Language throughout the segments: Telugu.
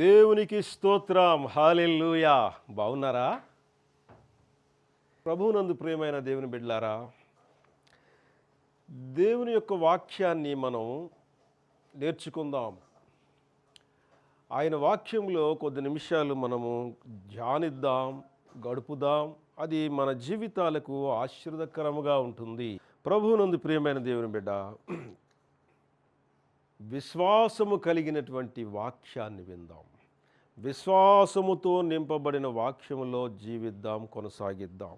దేవునికి స్తోత్రం. హాలెల్లుయా. బాగున్నారా? ప్రభువునందు ప్రియమైన దేవుని బిడ్లారా దేవుని యొక్క వాక్యాన్ని మనం నేర్చుకుందాం. ఆయన వాక్యంలో కొద్ది నిమిషాలు మనము ధ్యానిద్దాం గడుపుదాం. అది మన జీవితాలకు ఆశీర్వదకరముగా ఉంటుంది. ప్రభువునందు ప్రియమైన దేవుని బిడ్డ విశ్వాసము కలిగినటువంటి వాక్యాన్ని విందాం. విశ్వాసముతో నింపబడిన వాక్యములో జీవిద్దాం కొనసాగిద్దాం.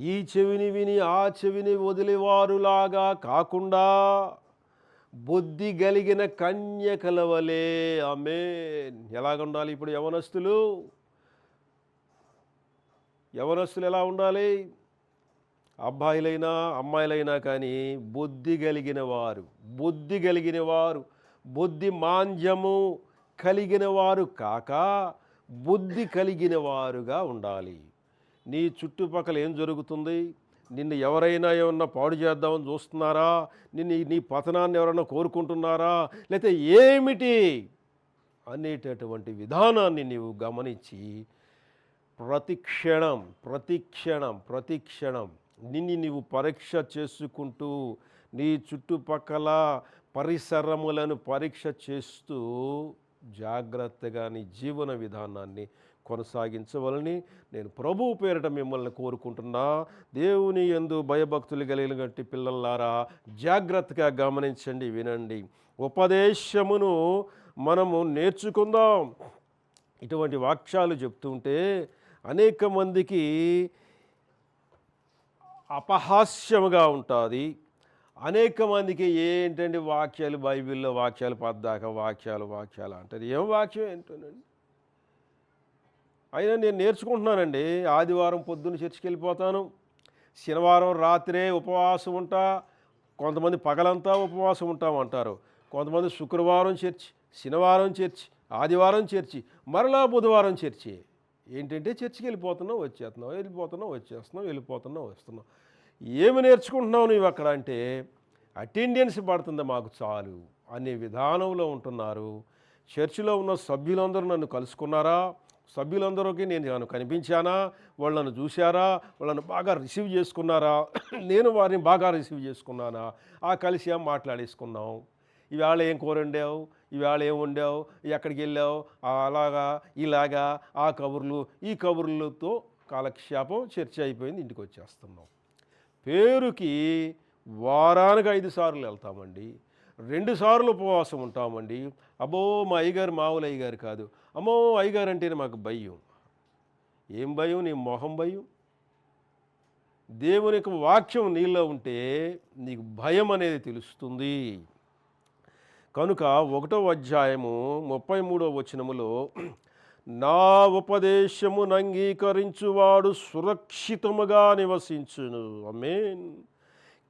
ఈ చెవిని విని ఆ చెవిని వదిలేవారులాగా కాకుండా బుద్ధి కలిగిన కన్యకల వలె. ఆమె ఎలాగుండాలి ఇప్పుడు యవనస్తులు? యవనస్తులు ఎలా ఉండాలి? అబ్బాయిలైనా అమ్మాయిలైనా కానీ బుద్ధి కలిగిన వారు బుద్ధి కలిగిన వారు బుద్ధి మాంద్యము కలిగిన వారు కాక బుద్ధి కలిగిన వారుగా ఉండాలి. నీ చుట్టుపక్కల ఏం జరుగుతుంది? నిన్ను ఎవరైనా ఏమన్నా పాడు చేద్దామని చూస్తున్నారా? నిన్ను నీ పతనాన్ని ఎవరైనా కోరుకుంటున్నారా? లేకపోతే ఏమిటి అనేటటువంటి విధానాన్ని నీవు గమనించి ప్రతిక్షణం ప్రతిక్షణం ప్రతిక్షణం నిన్ను నీవు పరీక్ష చేసుకుంటూ నీ చుట్టుపక్కల పరిసరములను పరీక్ష చేస్తూ జాగ్రత్తగా నీ జీవన విధానాన్ని కొనసాగించవలని నేను ప్రభువు పేరిట మిమ్మల్ని కోరుకుంటున్నా. దేవుని ఎందు భయభక్తులు కలిగినటువంటి పిల్లలారా జాగ్రత్తగా గమనించండి వినండి. ఉపదేశమును మనము నేర్చుకుందాం. ఇటువంటి వాక్యాలు చెప్తుంటే అనేక మందికి అపహాస్యముగా ఉంటుంది. అనేక మందికి ఏంటంటే వాక్యాలు? బైబిల్లో వాక్యాలు పద్దాక వాక్యాలు వాక్యాలు అంటారు. ఏం వాక్యం ఏంటోనండి? అయినా నేను నేర్చుకుంటున్నానండి. ఆదివారం పొద్దున్న చర్చికి వెళ్ళిపోతాను శనివారం రాత్రే ఉపవాసం ఉంటా. కొంతమంది పగలంతా ఉపవాసం ఉంటామంటారు. కొంతమంది శుక్రవారం చర్చి శనివారం చర్చి ఆదివారం చర్చి మరలా బుధవారం చర్చి. ఏంటంటే చర్చికి వెళ్ళిపోతున్నావు వచ్చేస్తున్నావు వెళ్ళిపోతున్నావు వచ్చేస్తున్నావు వెళ్ళిపోతున్నావు వస్తున్నావు ఏమి నేర్చుకుంటున్నావు నువ్వు అక్కడ అంటే అటెండెన్స్ పడుతుంది మాకు చాలు అనే విధానంలో ఉంటున్నారు. చర్చిలో ఉన్న సభ్యులందరూ నన్ను కలుసుకున్నారా? సభ్యులందరికీ నేను నన్ను కనిపించానా? వాళ్ళను చూశారా? వాళ్ళను బాగా రిసీవ్ చేసుకున్నారా? నేను వారిని బాగా రిసీవ్ చేసుకున్నానా? ఆ కలిసి ఏం మాట్లాడేసుకున్నాం ఇవాళ ఏం కూర వండావు? ఇవాళ ఏం వండావు? ఎక్కడికి వెళ్ళావు? అలాగా ఇలాగా ఆ కబుర్లు ఈ కబుర్లతో కాలక్షేపం చర్చ అయిపోయింది ఇంటికి వచ్చేస్తున్నాం. పేరుకి వారానికి ఐదు సార్లు వెళ్తామండి. రెండు సార్లు ఉపవాసం ఉంటామండి. అబ్బో మా అయ్యగారు మామూలు అయ్యగారు కాదు. అమ్మో అయ్యగారు అంటేనే మాకు భయం. ఏం భయం? నీ మొహం భయం. దేవుని యొక్క వాక్యం నీలో ఉంటే నీకు భయం అనేది తెలుస్తుంది. కనుక ఒకటో అధ్యాయము ముప్పై మూడో వచనములో నా ఉపదేశమును అంగీకరించువాడు సురక్షితముగా నివసించును. అమేన్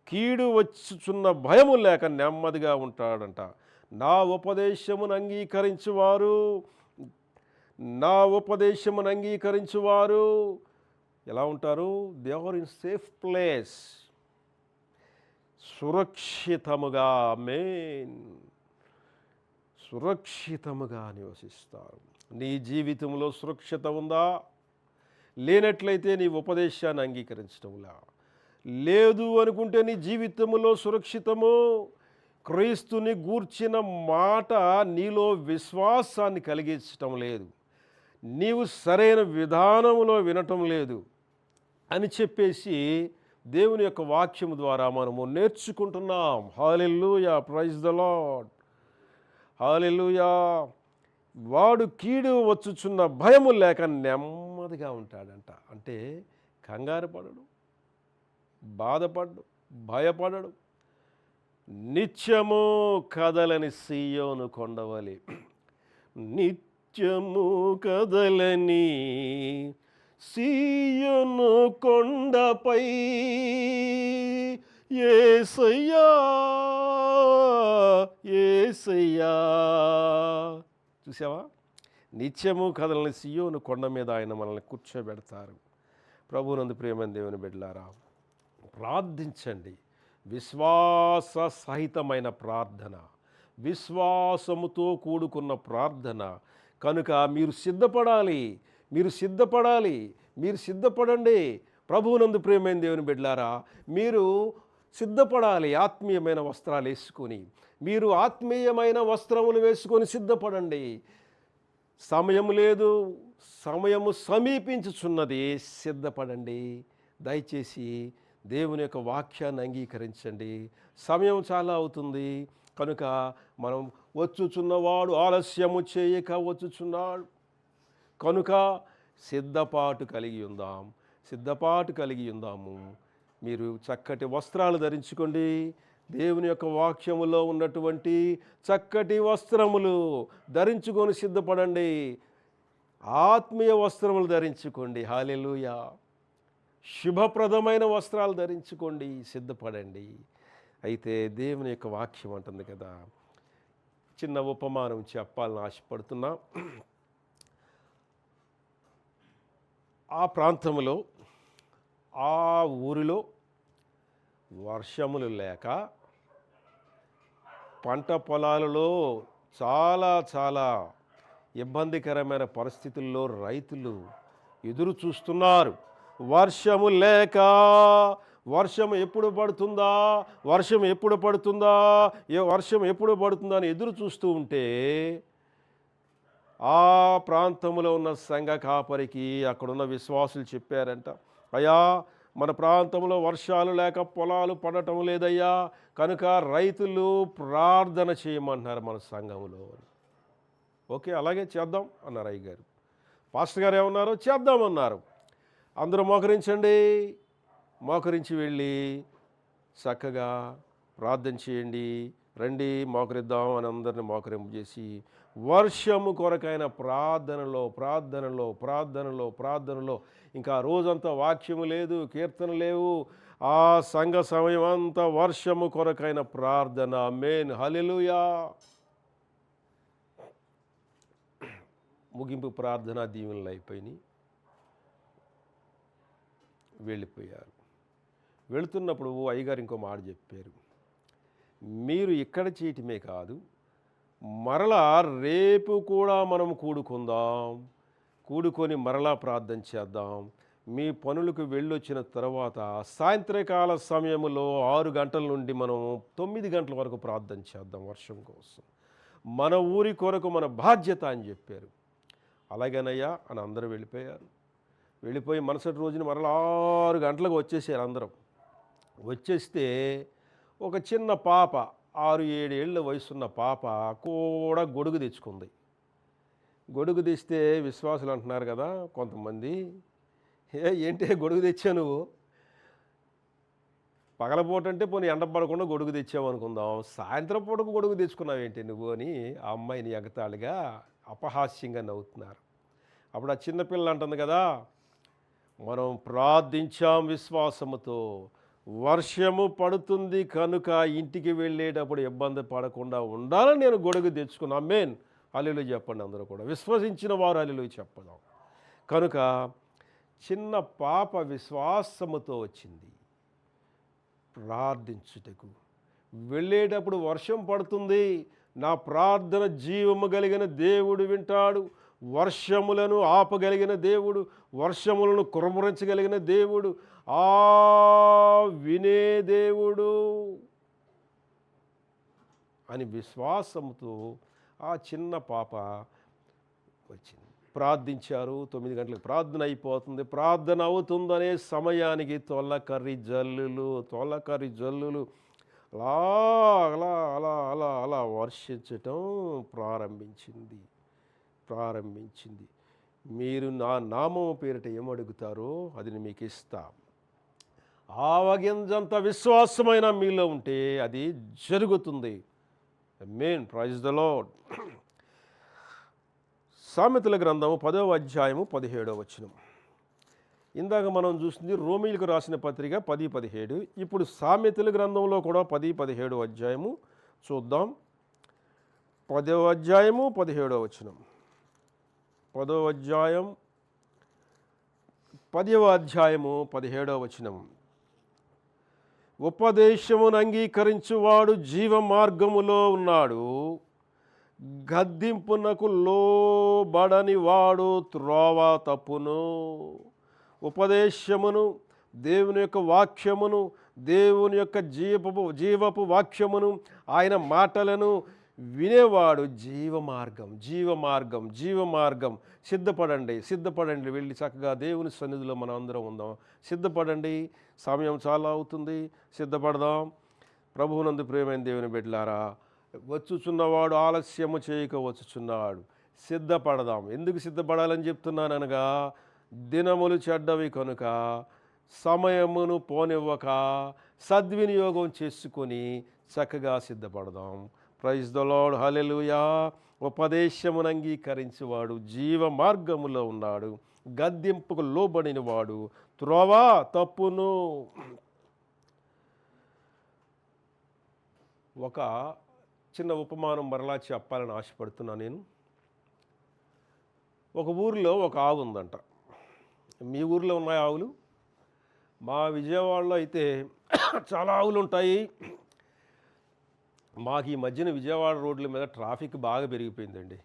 కీడు వచ్చుచున్న భయము లేక నెమ్మదిగా ఉంటాడంట. నా ఉపదేశమును అంగీకరించువారు నా ఉపదేశమును అంగీకరించువారు ఎలా ఉంటారు? They are in safe place సురక్షితముగా మెయిన్ సురక్షితముగా నివసిస్తారు. నీ జీవితంలో సురక్షిత ఉందా? లేనట్లయితే నీ ఉపదేశాన్ని అంగీకరించడంలా. లేదు అనుకుంటే నీ జీవితంలో సురక్షితము. క్రీస్తుని గూర్చిన మాట నీలో విశ్వాసాన్ని కలిగించటం లేదు. నీవు సరైన విధానంలో వినటం లేదు. అని చెప్పేసి దేవుని యొక్క వాక్యం ద్వారా మనము నేర్చుకుంటున్నాం. Hallelujah praise the lord hallelujah. వాడు కీడు వచ్చుచున్న భయము లేక నెమ్మదిగా ఉంటాడంట. అంటే కంగారు పడడు బాధపడడు భయపడడు. నిత్యము కదలని సీయోను కొండవలి. నిత్యము కదలని సీయోను కొండపై ఏసయ్యా ఏసయ్యా. చూసావా? నిత్యము కదలని సియోను కొండ మీద ఆయన మనల్ని కూర్చోబెడతారు. ప్రభునందు ప్రేమ దేవుని బిడ్డలారా ప్రార్థించండి. విశ్వాస సహితమైన ప్రార్థన విశ్వాసముతో కూడుకున్న ప్రార్థన. కనుక మీరు సిద్ధపడాలి మీరు సిద్ధపడాలి మీరు సిద్ధపడండి. ప్రభువునందు ప్రేమైన దేవుని బిడ్డలారా మీరు సిద్ధపడాలి ఆత్మీయమైన వస్త్రాలు వేసుకొని. మీరు ఆత్మీయమైన వస్త్రములు వేసుకొని సిద్ధపడండి. సమయం లేదు సమయము సమీపించుచున్నది సిద్ధపడండి. దయచేసి దేవుని యొక్క వాక్యాన్ని అంగీకరించండి. సమయం చాలా అవుతుంది. కనుక మనం వచ్చుచున్నవాడు ఆలస్యము చేయక వచ్చుచున్నాడు. కనుక సిద్ధపాటు కలిగి ఉందాం. సిద్ధపాటు కలిగి ఉందాము. మీరు చక్కటి వస్త్రాలు ధరించుకోండి. దేవుని యొక్క వాక్యములో ఉన్నటువంటి చక్కటి వస్త్రములు ధరించుకొని సిద్ధపడండి. ఆత్మీయ వస్త్రములు ధరించుకోండి. హాలెలుయా శుభప్రదమైన వస్త్రాలు ధరించుకోండి. సిద్ధపడండి. అయితే దేవుని యొక్క వాక్యం అంటుంది కదా. చిన్న ఉపమానం చెప్పాలని ఆశపడుతున్నా. ఆ ప్రాంతంలో ఆ ఊరిలో వర్షములు లేక పంట పొలాలలో చాలా చాలా ఇబ్బందికరమైన పరిస్థితుల్లో రైతులు ఎదురు చూస్తున్నారు. వర్షము లేక వర్షం ఎప్పుడు పడుతుందా వర్షం ఎప్పుడు పడుతుందా ఏ వర్షం ఎప్పుడు పడుతుందా అని ఎదురు చూస్తూ ఉంటే ఆ ప్రాంతంలో ఉన్న సంఘ కాపరికి అక్కడున్న విశ్వాసులు చెప్పారంట అయ్యా మన ప్రాంతంలో వర్షాలు లేక పొలాలు పడటం లేదయ్యా. కనుక రైతులు ప్రార్థన చేయమంటున్నారు మన సంఘంలో ఓకే అలాగే చేద్దాం అన్నారు అయ్య గారు పాస్టర్ గారు ఏమన్నారు? చేద్దామన్నారు అందరూ మోకరించండి. మోకరించి వెళ్ళి చక్కగా ప్రార్థన చేయండి. రండి మోకరిద్దాం అని అందరిని మోకరింపు చేసి వర్షము కొరకైన ప్రార్థనలో ప్రార్థనలో ప్రార్థనలో ప్రార్థనలో. ఇంకా రోజంతా వాక్యము లేదు కీర్తన లేవు. ఆ సంఘ సమయం అంతా వర్షము కొరకైన ప్రార్థన. మేన్ హలెలుయా ముగింపు ప్రార్థన దీవెనలు అయిపోయినాయి. వెళ్ళిపోయారు. వెళుతున్నప్పుడు అయ్యగారు ఇంకో మాట చెప్పారు. మీరు ఇక్కడ చేయటమే కాదు మరలా రేపు కూడా మనం కూడుకుందాం. కూడుకొని మరలా ప్రార్థన చేద్దాం. మీ పనులకు వెళ్ళొచ్చిన తర్వాత సాయంత్రకాల సమయంలో ఆరు గంటల నుండి మనం తొమ్మిది గంటల వరకు ప్రార్థన చేద్దాం వర్షం కోసం. మన ఊరి కొరకు మన బాధ్యత అని చెప్పారు. అలాగేనయ్యా అని అందరూ వెళ్ళిపోయారు. వెళ్ళిపోయి మరుసటి రోజున మరలా ఆరు గంటలకు వచ్చేసారు అందరం. వచ్చేస్తే ఒక చిన్న పాప ఆరు ఏడేళ్ళ వయసున్న పాప కూడా గొడుగు తెచ్చుకుంది. గొడుగు తెస్తే విశ్వాసులు అంటున్నారు కదా కొంతమంది ఏ ఏంటి గొడుగు తెచ్చావు నువ్వు? పగలపూట అంటే పోనీ ఎండ పడకుండా గొడుగు తెచ్చావు అనుకుందాం. సాయంత్రం పూటకు గొడుగు తెచ్చుకున్నావు ఏంటి నువ్వు అని ఆ అమ్మాయిని ఎగతాళిగా అపహాస్యంగా నవ్వుతున్నారు. అప్పుడు ఆ చిన్నపిల్ల అంటుంది కదా మనం ప్రార్థించాం విశ్వాసముతో వర్షము పడుతుంది కనుక ఇంటికి వెళ్ళేటప్పుడు ఇబ్బంది పడకుండా ఉండాలని నేను గొడుగు తెచ్చుకున్నా. మేన్ అల్లులు చెప్పండి అందరూ కూడా. విశ్వసించిన వారు అల్లులు చెప్పదాం. కనుక చిన్న పాప విశ్వాసముతో వచ్చింది. ప్రార్థించుటకు. వెళ్ళేటప్పుడు వర్షం పడుతుంది. నా ప్రార్థన జీవము కలిగిన దేవుడు వింటాడు. వర్షములను ఆపగలిగిన దేవుడు వర్షములను కురమరించగలిగిన దేవుడు. ఆ వినే దేవుడు అని విశ్వాసంతో ఆ చిన్న పాప వచ్చింది. ప్రార్థించారు తొమ్మిది గంటలకు ప్రార్థన అయిపోతుంది. ప్రార్థన అవుతుందనే సమయానికి తొలకర్రి జల్లులు తొలకర్రి జల్లులు అలా అలా అలా అలా అలా వర్షించటం ప్రారంభించింది. ప్రారంభించింది. మీరు నా నామం పేరిట ఏమడుగుతారో అది మీకు ఇస్తా ఆవగింజంత విశ్వాసమైన మీలో ఉంటే అది జరుగుతుంది. మెయిన్ ప్రైజ్ ద లాడ్ సామెతల గ్రంథము పదవ అధ్యాయము పదిహేడవ వచనం. ఇందాక మనం చూస్తుంది రోమిలకు రాసిన పత్రిక పది పదిహేడు. ఇప్పుడు సామెతల గ్రంథంలో కూడా పది పదిహేడు అధ్యాయము చూద్దాం. పదవ అధ్యాయము పదిహేడవ వచనం. పదవ అధ్యాయం పదవ అధ్యాయము పదిహేడవ వచనం ఉపదేశమును అంగీకరించువాడు జీవ మార్గములో ఉన్నాడు. గద్దింపునకు లోబడని వాడు త్రోవ తప్పును. ఉపదేశమును దేవుని యొక్క వాక్యమును దేవుని యొక్క జీవపు జీవపు వాక్యమును ఆయన మాటలను వినేవాడు జీవ మార్గం జీవ మార్గం జీవ మార్గం సిద్ధపడండి సిద్ధపడండి. వెళ్ళి చక్కగా దేవుని సన్నిధిలో మనం అందరం ఉందాం. సిద్ధపడండి. సమయం చాలా అవుతుంది. సిద్ధపడదాం. ప్రభువునందు ప్రేమైన దేవుని బిడ్డలారా వచ్చుచున్నవాడు ఆలస్యము చేయక వచ్చుచున్నాడు. సిద్ధపడదాం. ఎందుకు సిద్ధపడాలని చెప్తున్నాననగా దినములు చెడ్డవి కనుక సమయమును పోనివ్వక సద్వినియోగం చేసుకొని చక్కగా సిద్ధపడదాం. ప్రైజ్ ద లాడ్ హలెలుయా ఉపదేశమును అంగీకరించేవాడు జీవ మార్గములో ఉన్నాడు గద్దింపుకు లోబడిన వాడు త్రోవా తప్పును. ఒక చిన్న ఉపమానం మరలా చెప్పాలని ఆశపడుతున్నా నేను. ఒక ఊరిలో ఒక ఆవు ఉందంట. మీ ఊరిలో ఉన్నాయి ఆవులు? మా విజయవాడలో అయితే చాలా ఆవులు ఉంటాయి మాకు ఈ మధ్యన విజయవాడ రోడ్ల మీద ట్రాఫిక్ బాగా పెరిగిపోయిందండి.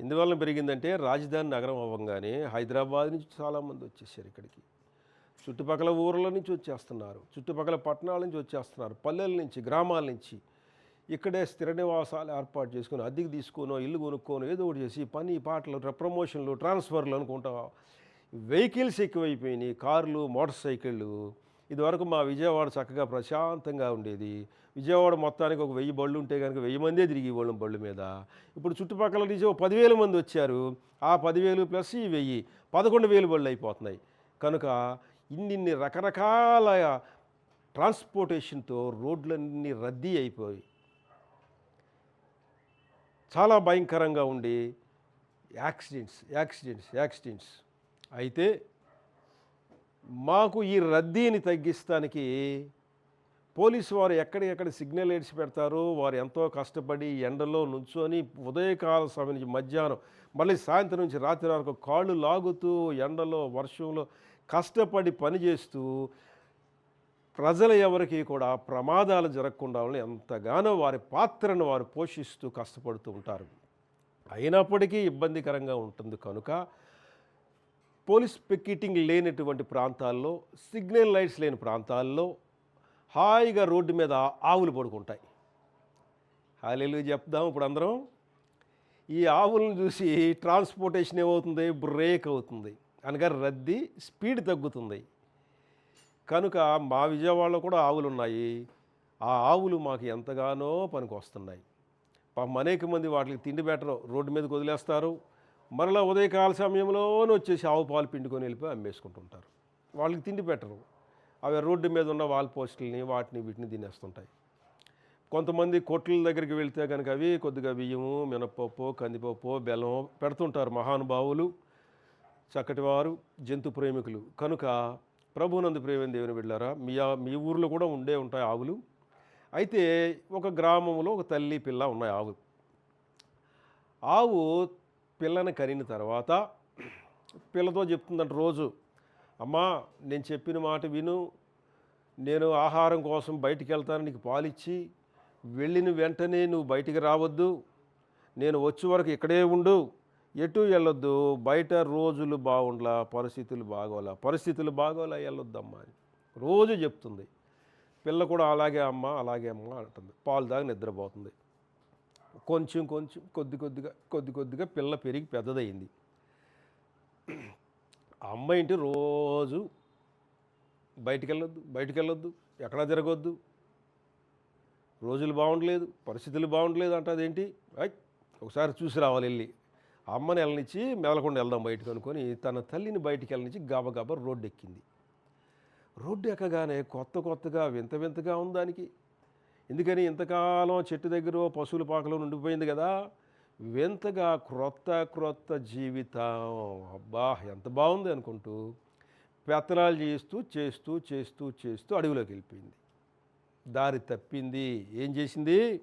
ఎందువల్ల పెరిగిందంటే రాజధాని నగరం అవ్వగానే హైదరాబాద్ నుంచి చాలామంది వచ్చేసారు ఇక్కడికి. చుట్టుపక్కల ఊర్ల నుంచి వచ్చేస్తున్నారు చుట్టుపక్కల పట్టణాల నుంచి వచ్చేస్తున్నారు పల్లెల నుంచి గ్రామాల నుంచి. ఇక్కడే స్థిర నివాసాలు ఏర్పాటు చేసుకుని అద్దెకి తీసుకోనో ఇల్లు కొనుక్కోనో ఏదో ఒకటి చేసి పని పాటలు ప్రమోషన్లు ట్రాన్స్ఫర్లు అనుకుంటా వెహికల్స్ ఎక్కువైపోయినాయి కార్లు మోటార్ సైకిళ్ళు. ఇదివరకు మా విజయవాడ చక్కగా ప్రశాంతంగా ఉండేది. విజయవాడ మొత్తానికి ఒక వెయ్యి బళ్ళు ఉంటే కనుక వెయ్యి మందే తిరిగి వాళ్ళం బళ్ళు మీద. ఇప్పుడు చుట్టుపక్కల నుంచి ఒక పదివేల మంది వచ్చారు. ఆ పదివేలు ప్లస్ ఈ వెయ్యి పదకొండు వేలు బళ్ళు అయిపోతున్నాయి. కనుక ఇన్నిన్ని రకరకాల ట్రాన్స్పోర్టేషన్తో రోడ్లన్నీ రద్దీ అయిపోయి చాలా భయంకరంగా ఉండి యాక్సిడెంట్స్ యాక్సిడెంట్స్ యాక్సిడెంట్స్. అయితే మాకు ఈ రద్దీని తగ్గిస్తానికి పోలీసు వారు ఎక్కడికెక్కడ సిగ్నల్ ఏడ్చి పెడతారో. వారు ఎంతో కష్టపడి ఎండలో నుంచొని ఉదయకాల సమయం నుంచి మధ్యాహ్నం మళ్ళీ సాయంత్రం నుంచి రాత్రి వరకు కాళ్ళు లాగుతూ ఎండలో వర్షంలో కష్టపడి పనిచేస్తూ ప్రజల ఎవరికి కూడా ప్రమాదాలు జరగకుండా ఎంతగానో వారి పాత్రను వారు పోషిస్తూ కష్టపడుతూ ఉంటారు. అయినప్పటికీ ఇబ్బందికరంగా ఉంటుంది. కనుక పోలీస్ పికెటింగ్ లేనటువంటి ప్రాంతాల్లో సిగ్నల్ లైట్స్ లేని ప్రాంతాల్లో హాయిగా రోడ్డు మీద ఆవులు పడుకుంటాయి. హాలీలు చెప్దాం ఇప్పుడు అందరం. ఈ ఆవులను చూసి ట్రాన్స్పోర్టేషన్ ఏమవుతుంది? బ్రేక్ అవుతుంది. అనగా రద్దీ స్పీడ్ తగ్గుతుంది. కనుక మా విజయవాడలో కూడా ఆవులు ఉన్నాయి ఆ ఆవులు మాకు ఎంతగానో పనికి వస్తున్నాయి పాపం అనేక మంది వాటికి తిండి బెటరు రోడ్డు మీదకి వదిలేస్తారు. మరలా ఉదయకాల సమయంలోనే వచ్చేసి ఆవు పాలు పిండుకొని వెళ్ళిపోయి అమ్మేసుకుంటుంటారు. వాళ్ళకి తిండి పెట్టరు. అవి రోడ్డు మీద ఉన్న వాల్ పోస్టుల్ని వాటిని వీటిని తినేస్తుంటాయి. కొంతమంది కొట్ల దగ్గరికి వెళ్తే కనుక అవి కొద్దిగా బియ్యము మినపప్పు కందిపప్పు బెల్లం పెడుతుంటారు మహానుభావులు చక్కటి వారు జంతు ప్రేమికులు. కనుక ప్రభునందు ప్రేమ దేవుని వెళ్ళారా మీ మీ ఊర్లో కూడా ఉండే ఉంటాయి ఆవులు. అయితే ఒక గ్రామంలో ఒక తల్లి పిల్ల ఉన్నాయి ఆవు. ఆవు పిల్లని కనిన తర్వాత పిల్లతో చెప్తుందంట రోజు అమ్మా నేను చెప్పిన మాట విను. నేను ఆహారం కోసం బయటికి వెళ్తాను నీకు పాలిచ్చి. వెళ్ళిన వెంటనే నువ్వు బయటికి రావద్దు. నేను వచ్చే వరకు ఇక్కడే ఉండు. ఎటు వెళ్ళొద్దు. బయట రోజులు బాగుండలా పరిస్థితులు బాగోలా. పరిస్థితులు బాగోలా వెళ్ళొద్దమ్మా అని రోజు చెప్తుంది. పిల్ల కూడా అలాగే అమ్మ అలాగే అమ్మ అంటుంది. పాలు దాకా నిద్రపోతుంది. కొంచెం కొంచెం కొద్ది కొద్దిగా కొద్ది కొద్దిగా పిల్ల పెరిగి పెద్దదయింది అమ్మ ఇంటి రోజు బయటికి వెళ్ళొద్దు బయటికి వెళ్ళొద్దు ఎక్కడా తిరగొద్దు. రోజులు బాగుండలేదు పరిస్థితులు బాగుండలేదు అంటే అదేంటి ఒకసారి చూసి రావాలి వెళ్ళి. అమ్మని వెళ్ళనిచ్చి మెదలకుండా వెళ్దాం బయటకు అనుకొని తన తల్లిని బయటికి వెళ్ళనిచ్చి గబగబ రోడ్డు ఎక్కింది రోడ్డు ఎక్కగానే కొత్త కొత్తగా వింత వింతగా ఉందానికి ఎందుకని ఇంతకాలం చెట్టు దగ్గర పశువుల పాకలో ఉండిపోయింది కదా. వింతగా క్రొత్త క్రొత్త జీవితం. అబ్బా ఎంత బాగుంది అనుకుంటూ పెత్తనాలు చేస్తూ చేస్తూ చేస్తూ చేస్తూ అడవిలోకి వెళ్ళిపోయింది. దారి తప్పింది. ఏం చేసింది?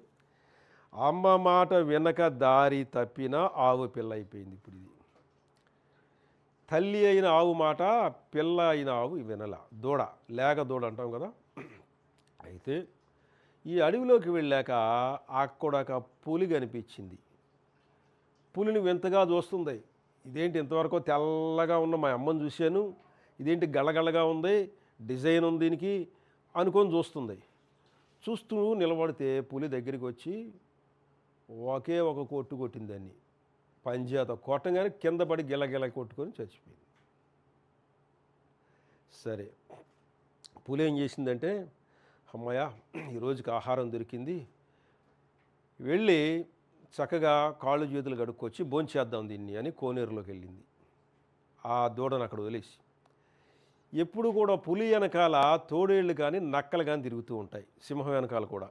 అమ్మ మాట వినక దారి తప్పిన ఆవు పిల్ల అయిపోయింది ఇప్పుడు ఇది. తల్లి అయిన ఆవు మాట పిల్ల అయిన ఆవు వినల. దూడ లేక దూడ అంటాం కదా. అయితే ఈ అడవిలోకి వెళ్ళాక అక్కడ ఒక పులి కనిపించింది. పులిని వింతగా చూస్తుంది. ఇదేంటి ఇంతవరకు తెల్లగా ఉన్న మా అమ్మని చూశాను. ఇదేంటి గళ్ళగళ్ళగా ఉంది. డిజైన్ ఉంది దీనికి అనుకొని చూస్తుంది. చూస్తూ నిలబడితే పులి దగ్గరికి వచ్చి ఒకే ఒక కొట్టు కొట్టింది దాన్ని. పంజాతో కొట్టగానే కింద పడి గిలగిల కొట్టుకొని చచ్చిపోయింది. సరే. పులి ఏం చేసిందంటే అమ్మయ్య ఈరోజుకి ఆహారం దొరికింది. వెళ్ళి చక్కగా కాళ్ళు చేతులు కడుక్కొచ్చి భోంచేద్దాం దీన్ని అని కోనేరులోకి వెళ్ళింది. ఆ దూడను అక్కడ వదిలేసి. ఎప్పుడు కూడా పులి వెనకాల తోడేళ్ళు కానీ నక్కలు కానీ తిరుగుతూ ఉంటాయి సింహం వెనకాల కూడా.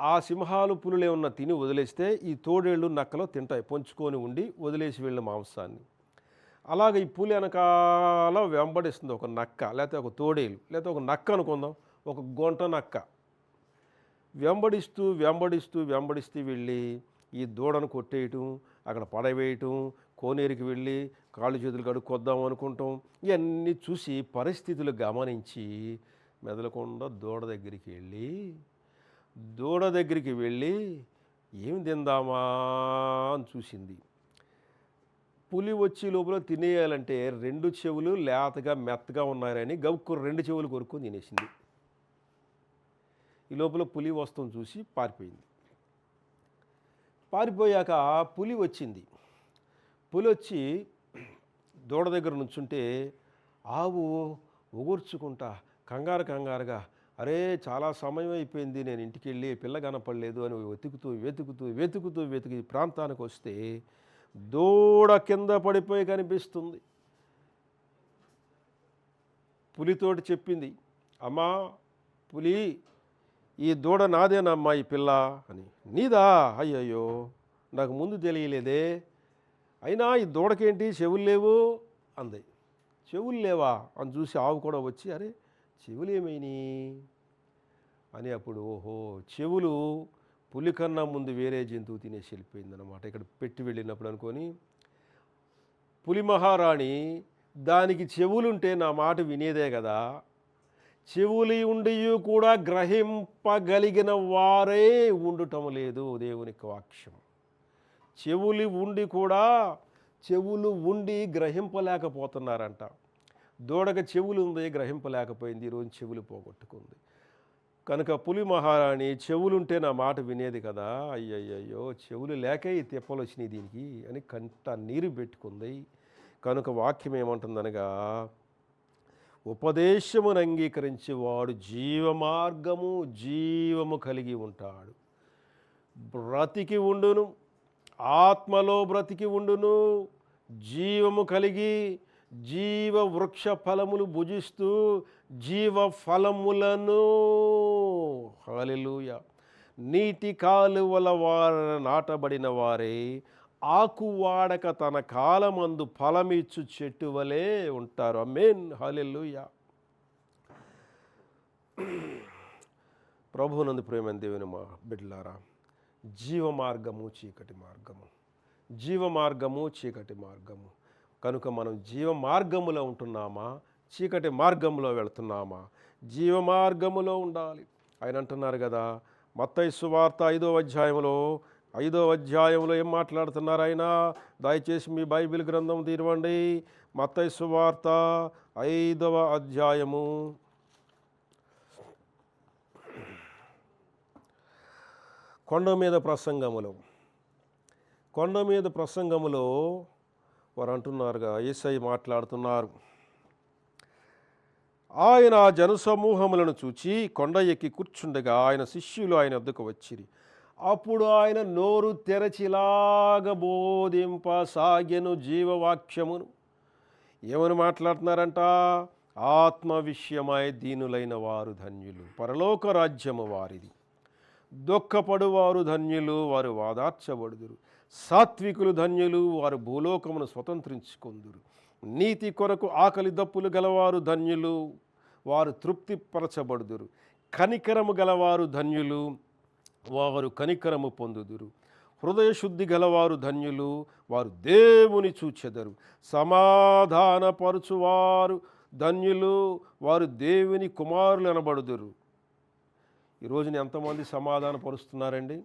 ఆ సింహాలు పులులు ఏమన్నా తిని వదిలేస్తే ఈ తోడేళ్ళు నక్కలు తింటాయి. పొంచుకొని ఉండి వదిలేసి వెళ్ళిన మాంసాన్ని. అలాగే ఈ పులి వెనకాల వెంబడిస్తుంది ఒక నక్క లేకపోతే ఒక తోడేలు లేకపోతే ఒక నక్క అనుకుందాం. ఒక గొంట నక్క వెంబడిస్తూ వెంబడిస్తూ వెంబడిస్తూ వెళ్ళి ఈ దూడను కొట్టేయటం అక్కడ పడవేయటం కోనేరుకి వెళ్ళి కాళ్ళు చేతులు కడుక్కొద్దాం అనుకుంటాం ఇవన్నీ చూసి పరిస్థితులు గమనించి మెదలకుండా దూడ దగ్గరికి వెళ్ళి దూడ దగ్గరికి వెళ్ళి ఏం తిందామా అని చూసింది. పులి వచ్చి లోపల తినేయాలంటే రెండు చెవులు లేతగా మెత్తగా ఉన్నారని గబుక్కు రెండు చెవులు కొరుక్కొని తినేసింది. ఈ లోపల పులి వస్తుంది చూసి పారిపోయింది. పారిపోయాక పులి వచ్చింది. పులి వచ్చి దూడ దగ్గర నుంచుంటే ఆవు ఒగుర్చుకుంటా కంగారు కంగారుగా అరే చాలా సమయం అయిపోయింది నేను ఇంటికి వెళ్ళి పిల్ల కనపడలేదు అని వెతుకుతూ వెతుకుతూ వెతుకుతూ వెతికి ప్రాంతానికి వస్తే దూడ కింద పడిపోయి కనిపిస్తుంది. పులితోటి చెప్పింది అమ్మా పులి ఈ దూడ నాదేనమ్మా ఈ పిల్ల అని. నీదా? అయ్యయ్యో నాకు ముందు తెలియలేదే. అయినా ఈ దూడకేంటి? చెవులు లేవు అంది. చెవులు లేవా? అని చూసి ఆవు కూడా వచ్చి అరే చెవులు ఏమైనాయి? అని అప్పుడు ఓహో చెవులు పులికన్నా ముందు వేరే జంతువు తినేసి వెళ్ళిపోయిందనమాట ఇక్కడ పెట్టి వెళ్ళినప్పుడు అనుకొని పులి మహారాణి దానికి చెవులుంటే నా మాట వినేదే కదా చెవులి ఉండియు కూడా గ్రహింపగలిగిన వారే ఉండటం లేదు దేవుని వాక్యం చెవులి ఉండి కూడా చెవులు ఉండి గ్రహింపలేకపోతున్నారంట. దూడక చెవులు ఉంది గ్రహింపలేకపోయింది ఈరోజు చెవులు పోగొట్టుకుంది. కనుక పులి మహారాణి చెవులుంటే నా మాట వినేది కదా? అయ్యయ్యో చెవులు లేక ఈ తిప్పలు వచ్చినాయి దీనికి అని కంట నీరు పెట్టుకుంది. కనుక వాక్యం ఏమంటుందనగా ఉపదేశమును అంగీకరించి వాడు జీవమార్గము జీవము కలిగి ఉంటాడు. బ్రతికి ఉండును ఆత్మలో బ్రతికి ఉండును జీవము కలిగి జీవ వృక్ష ఫలములు భుజిస్తూ జీవ ఫలములను. హలలుయ నీటి కాలువల వార నాటబడిన వారే ఆకు వాడక తన కాలమందు ఫలమిచ్చు చెట్టు వలె ఉంటారు. Amen hallelujah. ప్రభునందు ప్రేమ దేవుని మా బిడ్లారా జీవ మార్గము చీకటి మార్గము. జీవ మార్గము చీకటి మార్గము. కనుక మనం జీవ మార్గములో ఉంటున్నామా చీకటి మార్గంలో వెళుతున్నామా? జీవ మార్గములో ఉండాలి. ఆయన అంటున్నారు కదా మత్తయి సువార్త ఐదో అధ్యాయంలో ఐదో అధ్యాయంలో ఏం మాట్లాడుతున్నారు ఆయన? దయచేసి మీ బైబిల్ గ్రంథం తీరవండి. మత్తై సువార్త ఐదవ అధ్యాయము. కొండ మీద ప్రసంగములో. కొండ మీద ప్రసంగములో వారు అంటున్నారుగా ఏసై మాట్లాడుతున్నారు. ఆయన ఆ జనసమూహములను చూచి కొండ ఎక్కి కూర్చుండగా ఆయన శిష్యులు ఆయన వద్దకు వచ్చిరి. అప్పుడు ఆయన నోరు తెరచిలాగ బోధింప సాగెను జీవవాక్యమును. ఏమని మాట్లాడుతున్నారంట? ఆత్మ విషయమై దీనులైన వారు ధన్యులు. పరలోక రాజ్యము వారిది. దుఃఖపడువారు ధన్యులు వారు వాదార్చబడుదురు. సాత్వికులు ధన్యులు వారు భూలోకమును స్వతంత్రించుకుందురు. నీతి కొరకు ఆకలి దప్పులు గలవారు ధన్యులు వారు తృప్తిపరచబడుదురు. కనికరము గలవారు ధన్యులు వారు కనికరము పొందుదురు. హృదయ శుద్ధి గలవారు ధన్యులు వారు దేవుని చూచెదరు. సమాధానపరుచువారు ధన్యులు వారు దేవుని కుమారులు అనబడుదురు. ఈ ఎంతమంది సమాధాన పరుస్తున్నారండి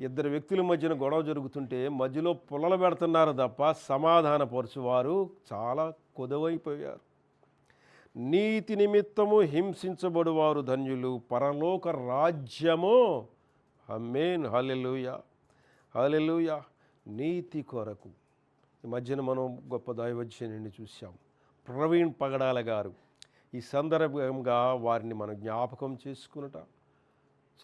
ఇద్దరు వ్యక్తుల మధ్యన గొడవ జరుగుతుంటే మధ్యలో పుల్లలు పెడుతున్నారు తప్ప సమాధానపరుచువారు చాలా కొదవైపోయారు. నీతి నిమిత్తము హింసించబడువారు ధన్యులు. పరలోక రాజ్యము. అమ్మేన్ హలెలుయ హలెలుయ నీతి కొరకు. ఈ మధ్యన మనం గొప్ప దైవజ్ఞానిని చూసాం ప్రవీణ్ పగడాల గారు. ఈ సందర్భంగా వారిని మనం జ్ఞాపకం చేసుకునట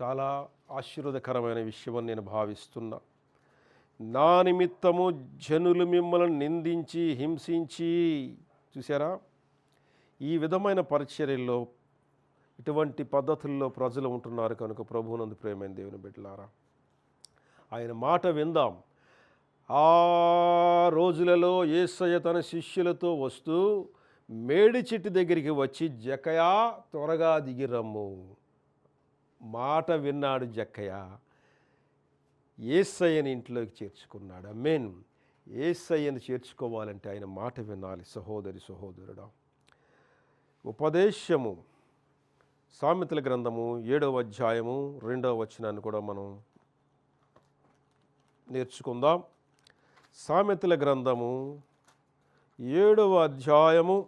చాలా ఆశీర్వదకరమైన విషయం అని నేను భావిస్తున్నా. నా నిమిత్తము జనులు మిమ్మల్ని నిందించి హింసించి చూసారా ఈ విధమైన పరిచర్యల్లో ఇటువంటి పద్ధతుల్లో ప్రజలు ఉంటున్నారు కనుక ప్రభువునందు ప్రేమైన దేవుని బిడ్డలారా. ఆయన మాట విందాం. ఆ రోజులలో యేసయ్య తన శిష్యులతో వస్తూ మేడి చెట్టు దగ్గరికి వచ్చి జకయా త్వరగా దిగిరమ్ము మాట విన్నాడు జక్కయ్య ఏసయ్యని ఇంట్లోకి చేర్చుకున్నాడు. మెయిన్ ఏసయ్యని చేర్చుకోవాలంటే ఆయన మాట వినాలి. సహోదరి సహోదరుడా. ఉపదేశము సామెతల గ్రంథము ఏడవ అధ్యాయము రెండవ వచనాన్ని కూడా మనం నేర్చుకుందాం. సామెతల గ్రంథము ఏడవ అధ్యాయము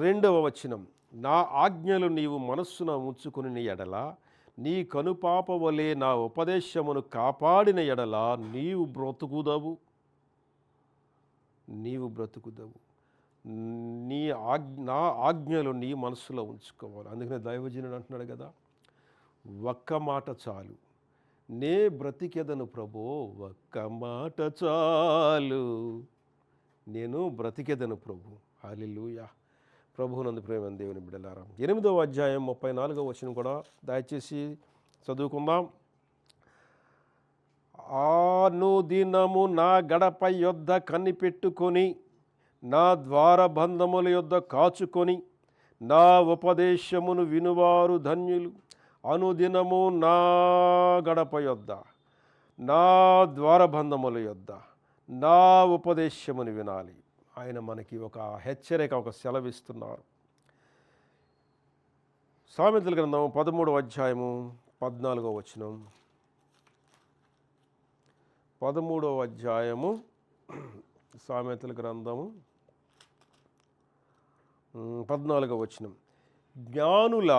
రెండవ వచనం. నా ఆజ్ఞలు నీవు మనస్సున ఉంచుకుని నీ ఎడల నీ కనుపాప వలె నా ఉపదేశమును కాపాడిన ఎడల నీవు బ్రతుకుదవు. నీవు బ్రతుకుదవు. నీ ఆజ్ఞ నా ఆజ్ఞలు నీ మనసులో ఉంచుకోవాలి. అందుకనే దైవజనుడు అంటున్నాడు కదా ఒక్క మాట చాలు. నే బ్రతికెదను ప్రభో ఒక్క మాట చాలు. నేను బ్రతికెదను ప్రభు. హాలిలుయా ప్రభునందు ప్రేమ దేవుని బిడ్డలారా. ఎనిమిదవ అధ్యాయం ముప్పై నాలుగవ వచ్చిన కూడా దయచేసి చదువుకుందాం. ఆను దినము నా గడప యొద్ద కనిపెట్టుకొని నా ద్వారబంధముల యొద్ద కాచుకొని నా ఉపదేశమును వినువారు ధన్యులు. అనుదినము నా గడప యొద్ద నా ద్వారబంధముల యొద్ద నా ఉపదేశమును వినాలి. ఆయన మనకి ఒక హెచ్చరిక ఒక సెలవిస్తున్నారు. సామెతల గ్రంథం పదమూడవ అధ్యాయము పద్నాలుగో వచనం. పదమూడవ అధ్యాయము సామెతల గ్రంథము పద్నాలుగవ వచనం. జ్ఞానుల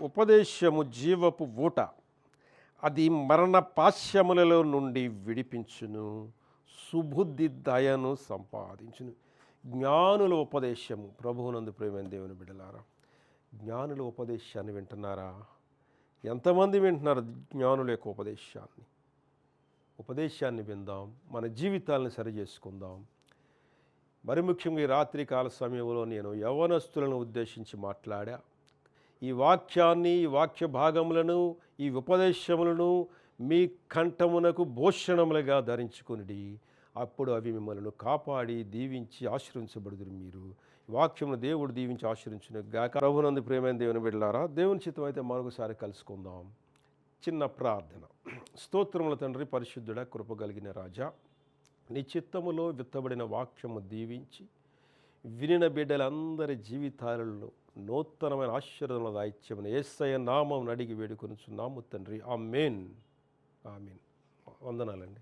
ఉపదేశము జీవపు ఊట అది మరణ పాశ్యములలో నుండి విడిపించును సుబుద్ధి దయను సంపాదించును. జ్ఞానుల ఉపదేశము ప్రభువునందు ప్రేమైన దేవుని బిడలారా జ్ఞానుల ఉపదేశాన్ని వింటున్నారా? ఎంతమంది వింటున్నారు జ్ఞానుల యొక్క ఉపదేశాన్ని? ఉపదేశాన్ని విందాం మన జీవితాలను సరి చేసుకుందాం. మరి ముఖ్యంగా ఈ రాత్రి కాల సమయంలో నేను యవనస్తులను ఉద్దేశించి మాట్లాడా. ఈ వాక్యాన్ని ఈ వాక్య భాగములను ఈ ఉపదేశములను మీ కంఠమునకు భూషణములుగా ధరించుకుని అప్పుడు అవి మిమ్మల్ని కాపాడి దీవించి ఆశ్రయించబడుదురు మీరు. ఈ వాక్యమును దేవుడు దీవించి ఆశ్రయించిన గాక ప్రభునందు ప్రేమైన దేవుని బిడ్డలారా దేవుని చిత్తం అయితే మరొకసారి కలుసుకుందాం. చిన్న ప్రార్థన. స్తోత్రముల తండ్రి పరిశుద్ధుడ కృప కలిగిన రాజా. నీ చిత్తములో విత్తబడిన వాక్యము దీవించి వినిన బిడ్డలందరి జీవితాలలో నూతనమైన ఆశ్చర్యంలో దాయిత్యమని ఏసయ నామం అడిగి వేడుకొనుచున్నాము తండ్రి. ఆ మెయిన్ ఆ మీన్ వందనాలండి.